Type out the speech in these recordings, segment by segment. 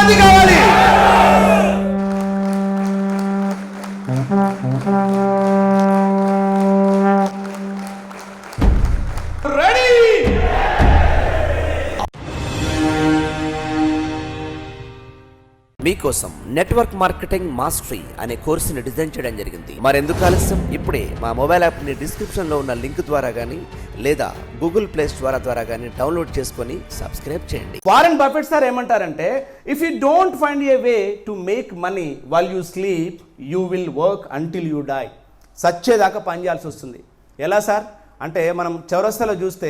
ఎంతమంది కోసం network marketing mastery అనే కోర్సుని డిజైన్ చేయడం జరిగింది. మరెందుకు ఆలస్యం? ఇప్పుడే మా మొబైల్ యాప్ని డిస్క్రిప్షన్లో ఉన్న లింక్ ద్వారా కానీ లేదా గూగుల్ ప్లే ద్వారా ద్వారా కానీ డౌన్లోడ్ చేసుకొని సబ్స్క్రైబ్ చేయండి. వారెన్ బఫెట్ సార్ ఏమంటారంటే if you don't find a way to make money while you sleep you will work until you die సచ్చేదాకా పనిచేయాల్సి వస్తుంది. ఎలా సార్? అంటే మనం చౌరస్తాలో చూస్తే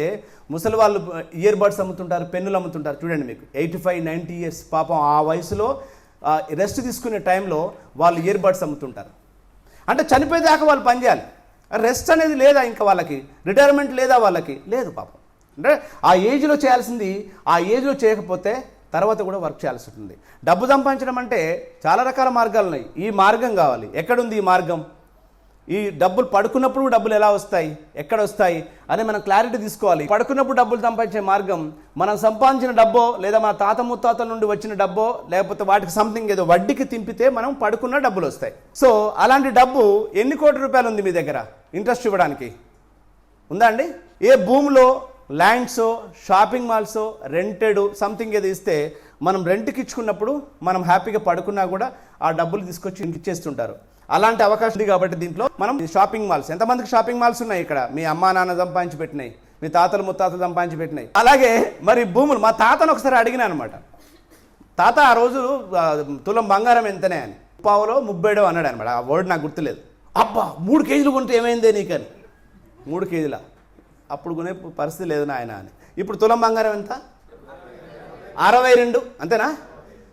ముసలి వాళ్ళు uh, ఇయర్ బడ్స్ అమ్ముతుంటారు పెన్నులు అమ్ముతుంటారు. చూడండి మీకు ఎయిటీ ఫైవ్ నైంటీ ఇయర్స్ పాపం ఆ వయసులో రెస్ట్ తీసుకునే టైంలో వాళ్ళు ఇయర్ బడ్స్ అమ్ముతుంటారు. అంటే చనిపోయేదాకా వాళ్ళు పనిచేయాలి రెస్ట్ అనేది లేదా ఇంకా వాళ్ళకి? రిటైర్మెంట్ లేదా వాళ్ళకి? లేదు పాపం. అంటే ఆ ఏజ్లో చేయాల్సింది ఆ ఏజ్లో చేయకపోతే తర్వాత కూడా వర్క్ చేయాల్సి ఉంటుంది. డబ్బు సంపాదించడం అంటే చాలా రకాల మార్గాలు ఉన్నాయి ఈ మార్గం కావాలి. ఎక్కడుంది ఈ మార్గం? ఈ డబ్బులు పడుకున్నప్పుడు డబ్బులు ఎలా వస్తాయి? ఎక్కడ వస్తాయి? అని మనం క్లారిటీ తీసుకోవాలి. పడుకున్నప్పుడు డబ్బులు సంపాదించే మార్గం మనం సంపాదించిన డబ్బో లేదా మన తాత ముత్తాతల నుండి వచ్చిన డబ్బో లేకపోతే వాటికి సంథింగ్ ఏదో వడ్డీకి తింపితే మనం పడుకున్న డబ్బులు వస్తాయి. సో అలాంటి డబ్బు ఎన్ని కోట్ల రూపాయలు ఉంది మీ దగ్గర? ఇంట్రెస్ట్ ఇవ్వడానికి. ఉందా అండి? ఏ భూమిలో lands shopping malls rented something ఏదో ఇస్తే మనం రెంట్కి ఇచ్చుకున్నప్పుడు మనం హ్యాపీగా పడుకున్నా కూడా ఆ డబ్బులు తీసుకొచ్చి ఇచ్చేస్తుంటారు. అలాంటి అవకాశం ఉంది కాబట్టి దీంట్లో మనం షాపింగ్ మాల్స్ ఎంతమందికి షాపింగ్ మాల్స్ ఉన్నాయి ఇక్కడ? మీ అమ్మా నాన్న సంపాదించి పెట్టినాయి మీ తాతలు ముత్తాతలు సంపాదించి పెట్టినాయి అలాగే మరి భూములు మా తాతను ఒకసారి అడిగినా అనమాట తాత ఆ రోజు తులం బంగారం ఎంతనే అని. పావులో ముబ్బేడో అన్నాడు అనమాట ఆ వర్డ్ నాకు గుర్తులేదు. అబ్బా మూడు కేజీలు కొంటే ఏమైందే నీకని? మూడు కేజీల. అప్పుడు కొనే పరిస్థితి లేదు నాయన అని. ఇప్పుడు తులం బంగారం ఎంత? అరవై రెండు. అంతేనా?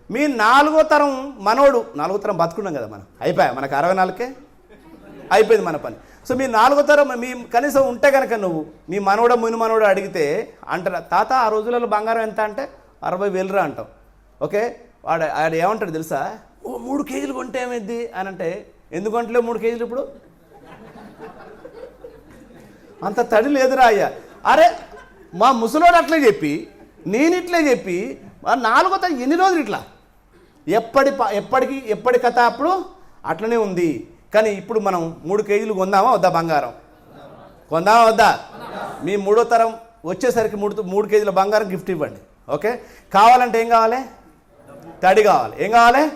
మీ నాలుగో తరం మనోడు నాలుగో తరం బతుకున్నాం కదా మనం. అయిపోయా? మనకు అరవై నాలుగే అయిపోయింది మన పని. సో మీ నాలుగో తరం మీ కనీసం ఉంటే కనుక నువ్వు మీ మనోడ ముని మనోడు అడిగితే అంటారా తాత ఆ రోజులలో బంగారం ఎంత? అంటే అరవై వేలురా అంటాం. ఓకే? వాడు ఆడు ఏమంటాడు తెలుసా? ఓ మూడు కేజీలు కొంటే ఏమైంది? అని అంటే ఎందుకు కొంటలేవు మూడు కేజీలు ఇప్పుడు? అంత తడి లేదురా అయ్యా. అరే మా ముసలోడు అట్లే చెప్పి నేను ఇట్లే చెప్పి నాలుగో తరం ఎన్ని రోజులు ఇట్లా? ఎప్పటి ప- ఎప్పటికి ఎప్పటి కథ అప్పుడు? అట్లనే ఉంది. కానీ ఇప్పుడు మనం మూడు కేజీలు కొందామా వద్దా బంగారం? కొందామా వద్దా? మీ మూడో తరం వచ్చేసరికి మూడు మూడు కేజీల బంగారం గిఫ్ట్ ఇవ్వండి. ఓకే? కావాలంటే ఏం కావాలి? తడి కావాలి. ఏం కావాలి?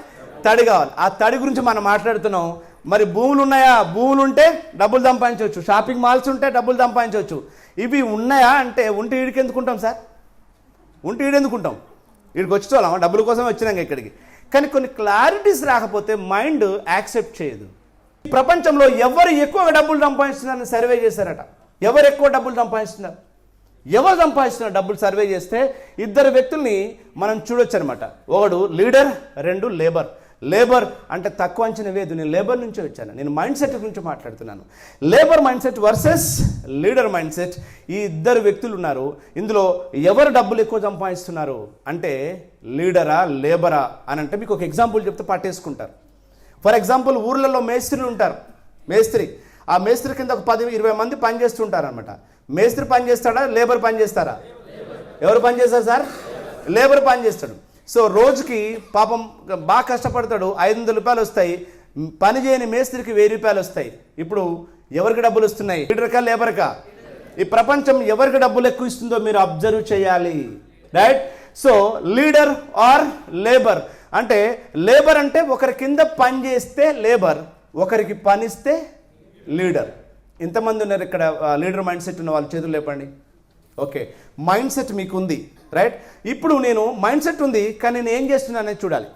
తడి కావాలి. ఆ తడి గురించి మనం మాట్లాడుతున్నాం. మరి భూములు ఉన్నాయా? భూములు ఉంటే డబ్బులు సంపాదించవచ్చు. షాపింగ్ మాల్స్ ఉంటే డబ్బులు సంపాదించవచ్చు. ఇవి ఉన్నాయా అంటే ఉంటే ఈడికి ఎందుకుంటాం సార్? ఉంటే ఈడెందుకుంటాం? ఈడికి వచ్చి వచ్చేవాళ్ళం డబ్బుల కోసమే వచ్చినాక ఇక్కడికి. కానీ కొన్ని క్లారిటీస్ రాకపోతే మైండ్ యాక్సెప్ట్ చేయదు. ప్రపంచంలో ఎవరు ఎక్కువ డబ్బులు సంపాదిస్తున్నారని సర్వే చేశారట? ఎవరు ఎక్కువ డబ్బులు సంపాదిస్తున్నారు? ఎవరు సంపాదిస్తున్నారు డబ్బులు సర్వే చేస్తే ఇద్దరు వ్యక్తుల్ని మనం చూడొచ్చు అనమాట ఒకడు లీడర్ రెండు లేబర్. లేబర్ అంటే తక్కువ అంచనా వేదు నేను లేబర్ నుంచే వచ్చాను. నేను మైండ్ సెట్ గురించి మాట్లాడుతున్నాను. Labour mindset versus leader mindset ఈ ఇద్దరు వ్యక్తులు ఉన్నారు. ఇందులో ఎవరు డబ్బులు ఎక్కువ సంపాదిస్తున్నారు? అంటే లీడరా లేబరా అని అంటే మీకు ఒక ఎగ్జాంపుల్ చెప్తే పట్టేసుకుంటారు. ఫర్ ఎగ్జాంపుల్ ఊర్లలో మేస్త్రి ఉంటారు. మేస్త్రి. ఆ మేస్త్రి కింద ఒక పది ఇరవై మంది పనిచేస్తుంటారు అనమాట మేస్త్రి పని చేస్తాడా లేబర్ పని చేస్తారా ఎవరు పని చేస్తారు సార్? లేబర్ పని చేస్తాడు సో రోజుకి పాపం బాగా కష్టపడతాడు ఐదు వందల రూపాయలు వస్తాయి. పని చేయని మేస్త్రికి వెయ్యి రూపాయలు వస్తాయి. ఇప్పుడు ఎవరికి డబ్బులు వస్తున్నాయి? లీడర్కా లేబర్కా? ఈ ప్రపంచం ఎవరికి డబ్బులు ఎక్కువ ఇస్తుందో మీరు అబ్జర్వ్ చేయాలి. Right so leader or labour అంటే లేబర్ అంటే ఒకరి కింద పని చేస్తే లేబర్ ఒకరికి పనిస్తే లీడర్ ఇంతమంది ఉన్నారు ఇక్కడ లీడర్ మైండ్ సెట్ ఉన్న వాళ్ళ చేతులు లేపండి. ఓకే మైండ్ సెట్ మీకు ఉంది రైట్ ఇప్పుడు నేను మైండ్ సెట్ ఉంది కానీ నేను ఏం చేస్తున్నాను అనేది చూడాలి.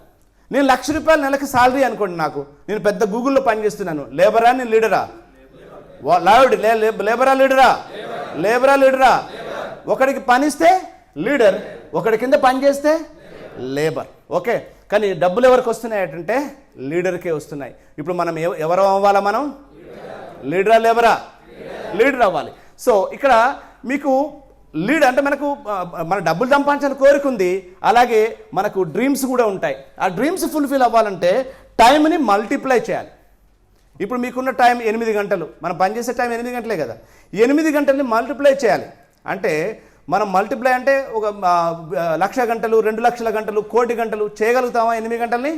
నేను లక్ష రూపాయల నెలకి సాలరీ అనుకోండి నాకు. నేను పెద్ద గూగుల్లో పని చేస్తున్నాను. లేబరా నేను లీడరా వా- లే- లేబరా లీడరా లేబరా లీడరా ఒకడికి పనిస్తే లీడర్ ఒకడి కింద పని చేస్తే లేబర్ ఓకే కానీ డబ్బులు ఎవరికి వస్తున్నాయి అంటే లీడర్కే వస్తున్నాయి. ఇప్పుడు మనం ఎవరు అవ్వాలా మనం? లీడరా లేబరా లీడర్ అవ్వాలి. సో ఇక్కడ మీకు లీడ్ అంటే మనకు మన డబ్బులు సంపాదించాలని కోరిక ఉంది అలాగే మనకు డ్రీమ్స్ కూడా ఉంటాయి. ఆ డ్రీమ్స్ ఫుల్ఫిల్ అవ్వాలంటే టైంని మల్టిప్లై చేయాలి. ఇప్పుడు మీకున్న టైం ఎనిమిది గంటలు మనం పనిచేసే టైం ఎనిమిది గంటలే కదా. ఎనిమిది గంటల్ని మల్టిప్లై చేయాలి. అంటే మనం మల్టిప్లై అంటే ఒక లక్ష గంటలు రెండు లక్షల గంటలు కోటి గంటలు చేయగలుగుతామా ఎనిమిది గంటల్ని?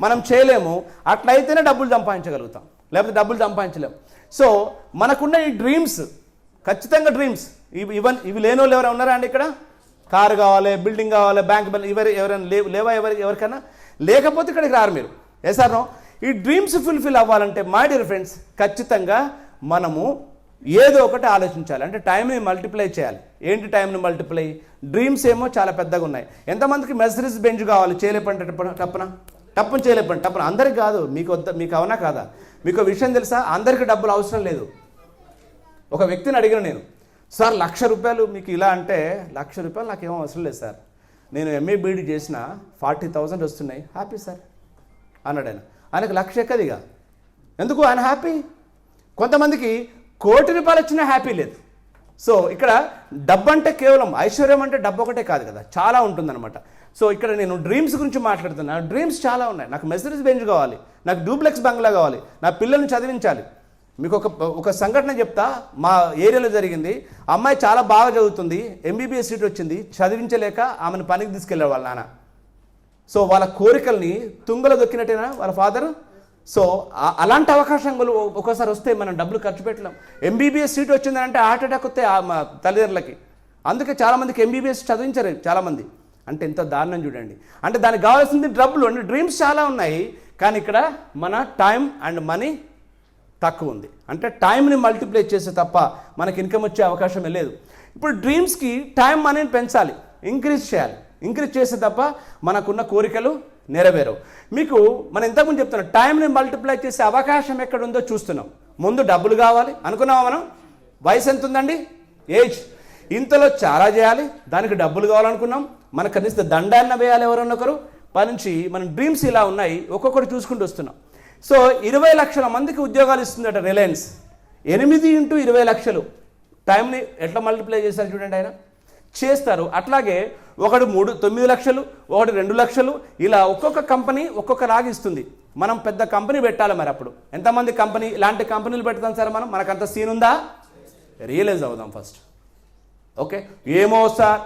మనం చేయలేము. అట్లయితేనే డబ్బులు సంపాదించగలుగుతాం. లేకపోతే డబ్బులు సంపాదించలేము సో మనకున్న ఈ డ్రీమ్స్ ఖచ్చితంగా డ్రీమ్స్ ఇవి ఇవన్ ఇవి లేని వాళ్ళు ఎవరైనా ఉన్నారా అండి ఇక్కడ? కారు కావాలి బిల్డింగ్ కావాలి బ్యాంక్ బిల్ ఎవరు ఎవరైనా లేవు లేవా ఎవరి ఎవరికైనా లేకపోతే ఇక్కడికి రారు మీరు. ఏ సార్ నో? ఈ డ్రీమ్స్ ఫుల్ఫిల్ అవ్వాలంటే మై డియర్ ఫ్రెండ్స్ ఖచ్చితంగా మనము ఏదో ఒకటి ఆలోచించాలి. అంటే టైంని మల్టిప్లై చేయాలి. ఏంటి టైంని మల్టిప్లై డ్రీమ్స్ ఏమో చాలా పెద్దగా ఉన్నాయి. ఎంతమందికి మెసరీస్ బెంజ్ కావాలి? చేయలేపంటే టప్పన టప్పన? టప్పున చేయలేపండి టప్పన. అందరికి కాదు. మీకు వద్ద మీకు అవునా కాదా? మీకు విషయం తెలుసా? అందరికీ డబ్బులు అవసరం లేదు. ఒక వ్యక్తిని అడిగిన నేను సార్ లక్ష రూపాయలు మీకు ఇలా అంటే లక్ష రూపాయలు నాకేమో అవసరం లేదు సార్. నేను ఎంఏ బీడీ చేసిన ఫార్టీ థౌజండ్ వస్తున్నాయి. Happy sir. అన్నాడు ఆయన. ఆయనకు లక్ష ఎక్కదిగా? ఎందుకు? ఆయన హ్యాపీ? కొంతమందికి కోటి రూపాయలు వచ్చినా హ్యాపీ లేదు. సో ఇక్కడ డబ్బు అంటే కేవలం ఐశ్వర్యం అంటే డబ్బు ఒకటే కాదు కదా చాలా ఉంటుందన్నమాట. సో ఇక్కడ నేను డ్రీమ్స్ గురించి మాట్లాడుతున్నాను డ్రీమ్స్ చాలా ఉన్నాయి. నాకు మెసరీస్ బెంచ్ కావాలి. నాకు డూప్లెక్స్ బంగ్లా కావాలి. నా పిల్లల్ని చదివించాలి. మీకు ఒక ఒక సంఘటన చెప్తా. మా ఏరియాలో జరిగింది. అమ్మాయి చాలా బాగా చదువుతుంది. ఎంబీబీఎస్ సీట్ వచ్చింది. చదివించలేక ఆమెను పనికి తీసుకెళ్ళాడు వాళ్ళ నాన్న. సో వాళ్ళ కోరికల్ని తుంగలో దొక్కినట్టేనా వాళ్ళ ఫాదర్? సో అలాంటి అవకాశాలు ఒక్కోసారి వస్తే మనం డబ్బులు ఖర్చు పెట్టలేం. ఎంబీబీఎస్ సీట్ వచ్చిందంటే హార్ట్ అటాక్ వస్తే ఆ మా తల్లిదండ్రులకి. అందుకే చాలామందికి ఎంబీబీఎస్ చదివించారు చాలామంది అంటే ఎంత దారుణం చూడండి. అంటే దానికి కావాల్సింది డబ్బులు. అంటే డ్రీమ్స్ చాలా ఉన్నాయి. కానీ ఇక్కడ మన టైం అండ్ మనీ తక్కువ ఉంది. అంటే టైంని మల్టిప్లై చేస్తే తప్ప మనకి ఇన్కమ్ వచ్చే అవకాశమే లేదు. ఇప్పుడు డ్రీమ్స్కి టైం మనీని పెంచాలి. ఇంక్రీజ్ చేయాలి. ఇంక్రీజ్ చేస్తే తప్ప మనకున్న కోరికలు నెరవేరవు. మీకు మనం ఇంతకుముందు చెప్తున్నాం టైంని మల్టిప్లై చేసే అవకాశం ఎక్కడ ఉందో చూస్తున్నాం. ముందు డబ్బులు కావాలి. అనుకున్నామా మనం? వయసు ఎంత ఉందండి ఏజ్. ఇంతలో చాలా చేయాలి. దానికి డబ్బులు కావాలనుకున్నాం. మనకు కనీసం దండాన్న వేయాలి ఎవరన్నా ఒకరు. పనించి మన డ్రీమ్స్ ఇలా ఉన్నాయి. ఒక్కొక్కటి చూసుకుంటూ వస్తున్నాం. సో ఇరవై లక్షల మందికి ఉద్యోగాలు ఇస్తుందట రిలయన్స్. ఎనిమిది ఇంటూ ఇరవై లక్షలు. టైంని ఎట్లా మల్టిప్లై చేశారు చూడండి ఆయన? చేస్తారు. అట్లాగే ఒకడు మూడు తొమ్మిది లక్షలు ఒకటి రెండు లక్షలు ఇలా ఒక్కొక్క కంపెనీ ఒక్కొక్క లాగా ఇస్తుంది. మనం పెద్ద కంపెనీ పెట్టాలి మరి అప్పుడు. ఎంతమంది కంపెనీ ఇలాంటి కంపెనీలు పెడతాం సార్ మనం? మనకంత సీన్ ఉందా? రియలైజ్ అవుదాం ఫస్ట్. ఓకే? ఏమో సార్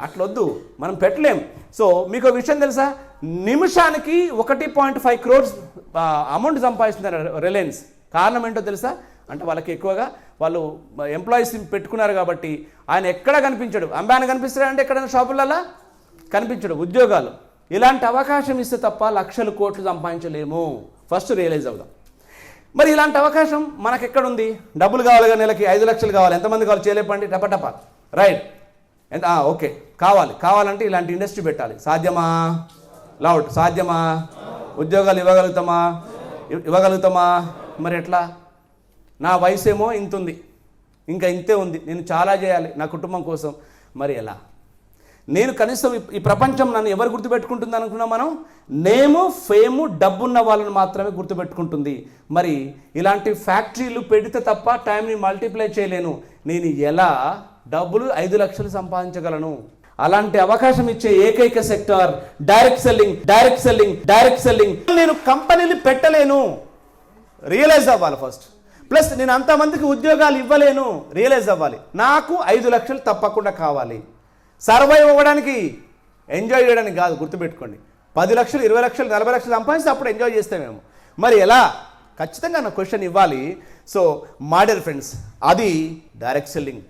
అట్లొద్దు. మనం పెట్టలేం. సో మీకు విషయం తెలుసా? నిమిషానికి ఒకటి పాయింట్ ఫైవ్ క్రోర్స్ అమౌంట్ సంపాదిస్తున్నారు రిలయన్స్ కారణం ఏంటో తెలుసా? అంటే వాళ్ళకి ఎక్కువగా వాళ్ళు ఎంప్లాయీస్ పెట్టుకున్నారు కాబట్టి ఆయన ఎక్కడ కనిపించడు? అంబాన కనిపిస్తాడంటే ఎక్కడైనా షాపులలో కనిపించడు. ఉద్యోగాలు. ఇలాంటి అవకాశం ఇస్తే తప్ప లక్షలు కోట్లు సంపాదించలేము. ఫస్ట్ రియలైజ్ అవుదాం. మరి ఇలాంటి అవకాశం మనకు ఎక్కడుంది డబ్బులు కావాలి కానీ నెలకి ఐదు లక్షలు కావాలి. ఎంతమంది కావాలి? చేయలేపండి టపటప. రైట్ ఎంత ఓకే ah, కావాలి. కావాలంటే ఇలాంటి ఇండస్ట్రీ పెట్టాలి. సాధ్యమా? లౌడ్ సాధ్యమా? ఉద్యోగాలు ఇవ్వగలుగుతామా? ఇవ్వగలుగుతామా? మరి ఎట్లా? నా వయసు ఏమో ఇంత ఉంది ఇంకా ఇంతే ఉంది. నేను చాలా చేయాలి నా కుటుంబం కోసం. మరి ఎలా? నేను కనీసం ఈ- ఈ ప్రపంచం నన్ను ఎవరు గుర్తుపెట్టుకుంటుంది అనుకున్నాం మనం? నేము ఫేము డబ్బున్న వాళ్ళని మాత్రమే గుర్తుపెట్టుకుంటుంది. మరి ఇలాంటి ఫ్యాక్టరీలు పెడితే తప్ప టైంని మల్టిప్లై చేయలేను. నేను ఎలా డబ్బులు ఐదు లక్షలు సంపాదించగలను. అలాంటి అవకాశం ఇచ్చే ఏకైక sector direct selling direct selling direct selling. నేను కంపెనీలు పెట్టలేను. రియలైజ్ అవ్వాలి ఫస్ట్. ప్లస్ నేను అంతమందికి ఉద్యోగాలు ఇవ్వలేను. రియలైజ్ అవ్వాలి. నాకు ఐదు లక్షలు తప్పకుండా కావాలి. సర్వైవ్ అవ్వడానికి ఎంజాయ్ చేయడానికి కాదు గుర్తుపెట్టుకోండి. పది లక్షలు ఇరవై లక్షలు నలభై లక్షలు సంపాదిస్తే అప్పుడు ఎంజాయ్ చేస్తామేమో మరి ఎలా? ఖచ్చితంగా నా క్వశ్చన్ ఇవ్వాలి. సో మాడర్ ఫ్రెండ్స్ అది డైరెక్ట్ సెల్లింగ్.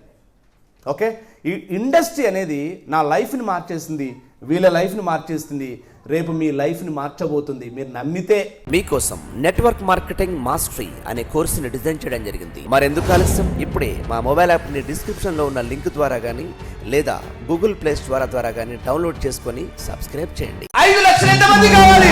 ఓకే? ఈ ఇండస్ట్రీ అనేది నా లైఫ్ని మార్చేసింది వీళ్ళ లైఫ్ని మార్చేస్తుంది రేపు మీ లైఫ్ని మార్చబోతుంది. మీరు నమ్మితే మీకోసం నెట్వర్క్ మార్కెటింగ్ మాస్టరీ అనే కోర్సుని డిజైన్ చేయడం జరిగింది. మరెందుకు ఆలస్యం? ఇప్పుడే మా మొబైల్ యాప్ని డిస్క్రిప్షన్లో ఉన్న లింక్ ద్వారా కానీ లేదా గూగుల్ ప్లే స్టోర్ ద్వారా కానీ డౌన్లోడ్ చేసుకొని సబ్స్క్రైబ్ చేయండి. ఐదు లక్షలు ఎంతమంది కావాలి?